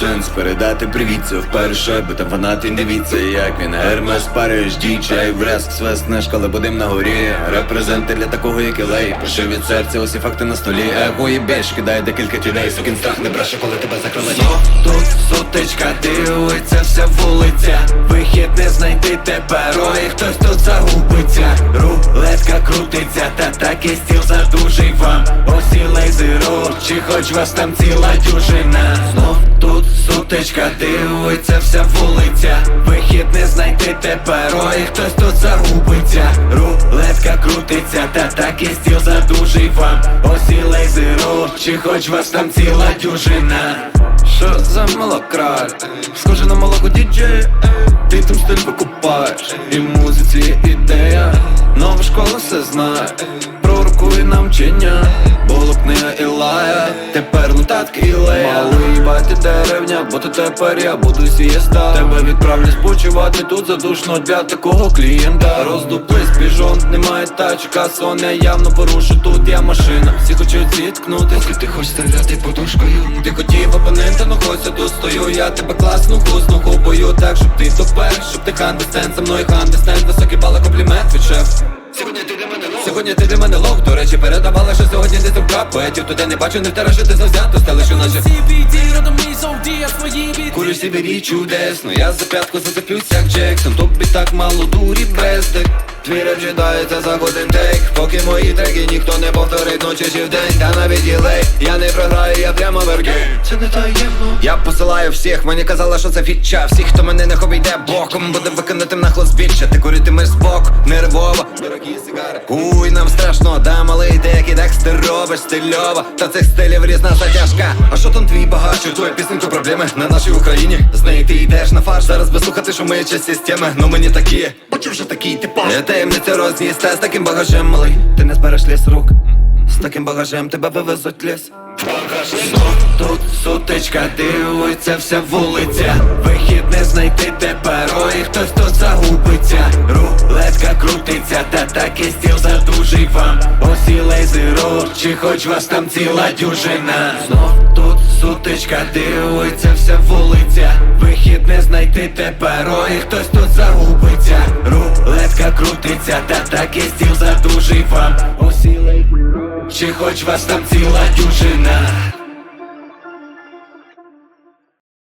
сенс передати привіт, це вперше, бо там фанати не дивіться, як він Гермес Париж, дічай, врязк, свеснеш, коли будем на горі. Репрезенти для такого, як Ілей Пиши від серця, усі факти на столі. Его і більш, кидає декілька тюлей Сукін страх не бреше, коли тебе закрили. Знов тут сутичка, дивиться вся вулиця. Вихід не знайти тепер, ой, хтось тут загубиться. Рулетка крутиться, та так і стіл задужий вам Осі лейзеру, чи хоч вас там ціла дюжина? Знов тут сутичка, дивиться вся вулиця. Вихід не знайти тепер, ой, хтось тут загубиться Рулетка крутиться, та так і стіл задужий вам Осі лейзеру, чи хоч вас там ціла дюжина? Що за молокраль? Схоже на молоко діджея Ти там стиль викупаєш. І музиці є ідея. Нова школа все знає Пророкує нам вчення Було книга Ілая. Тепер нотатки Ілея. Малий бати деревня, бо то тепер я буду сієста. Тебе відправлю спочивати тут задушно для такого клієнта. Роздуплись, біжон, немає тачка, соня явно порушу, тут я машина. Всі хочуть зіткнути, поки ти хочеш стріляти подушкою. Ти хотів опонента, ну хоч я тут стою. Я тебе класно хусну купою Так, щоб ти топер, щоб ти хандестен За мною хандестен, високий бала комплімент Сьогодні ти для мене лох. Сьогодні ти для мене лох. До речі, передавала, що сьогодні не зубка Поетів туди не бачу, не втера, що ти завзято Стелиш, наче CBD, родом мій зовді, я свої біти Курю сівері чудесно, я за п'ятку зацеплюсь, як Джексон. Тобі так мало дурі бездик Твій реп читається за один тейк Поки мої треки ніхто не повторить ночі чи вдень. Та навіть єлей, я не програю, я прямо вергей Це не таємно Я посилаю всіх, мені казали, що це фіча. Всіх, хто мене не обійде боком Буде виконати нахло збільше Ти куритимеш збоку, нервово. Дорогі сигари. Уй, нам страшно, да малий деякий текст ти робиш стильово Та цих стилів різна затяжка. А що там твій багаж? Твоя пісенька проблеми на нашій Україні? З неї ти йдеш на фарш Зараз би слухати, ми часті системи. Ну мені такі, бачу вже такий типа Я таємниця роз'їсти з таким багажем малий. Ти не збереш ліс рук. З таким багажем тебе вивезуть ліс Знов тут сутичка, дивиться вся вулиця. Вихід не знайти тепер, ой, хтось тут загубиться. Рулетка крутиться, та так і стіл задужий вам. Осі лейзеру, чи хоч вас там ціла дюжина? Знов тут сутичка, дивиться вся вулиця. Вихід не знайти тепер, ой, хтось тут загубиться. Рулетка крутиться, та так і стіл задужий вам чи хоч вас там ціла дюжина